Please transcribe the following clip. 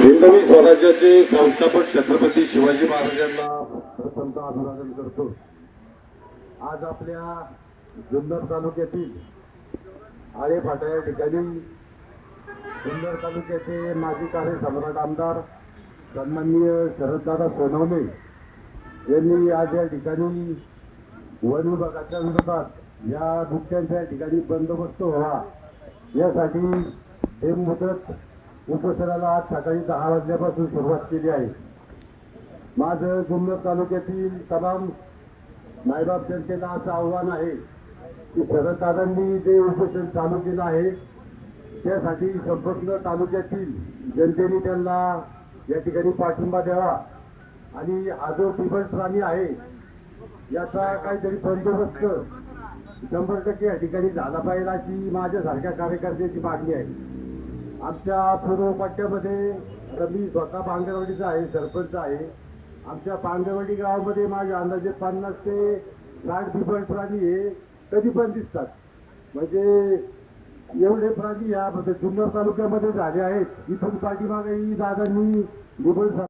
हिंदवी स्वराज्याचे संस्थापक छत्रपती शिवाजी महाराजांना प्रथमत अभिवादन करतो. आज आपल्या जुन्नर तालुक्यातील आळे फाटा या ठिकाणी जुन्नर तालुक्याचे माजी कार्य सम्राट आमदार सन्माननीय शरददादा सोनवणे यांनी आज या ठिकाणी वन विभागाच्या विरोधात या भुक्त्यांच्या या ठिकाणी बंदोबस्त व्हावा यासाठी हे मुदत उपोषणाला आज सकाळी दहा वाजल्यापासून सुरुवात केली आहे. माझं जुन्नर तालुक्यातील तमाम नायबाब जनतेला असं आव्हान आहे की शरददादांनी जे उपोषण चालू केलं आहे त्यासाठी संपूर्ण तालुक्यातील जनतेने त्यांना या ठिकाणी पाठिंबा द्यावा. आणि हा जो बिबट प्राणी आहे याचा काहीतरी बंदोबस्त शंभर टक्के या ठिकाणी झाला पाहिजे अशी माझ्यासारख्या कार्यकर्त्याची मागणी आहे. आमच्या पूर्व पट्ट्यामध्ये मी स्वतः पांगरवाडीचा आहे सरपंच आहे. आमच्या पांगरवाडी गावामध्ये माझ्या अंदाजे पन्नास ते साठ बिबट प्राणी हे कधी पण दिसतात. म्हणजे एवढे प्राणी या जुन्नर तालुक्यामध्ये झाले आहेत. इथून पाठीमागेही दादांनी बिबट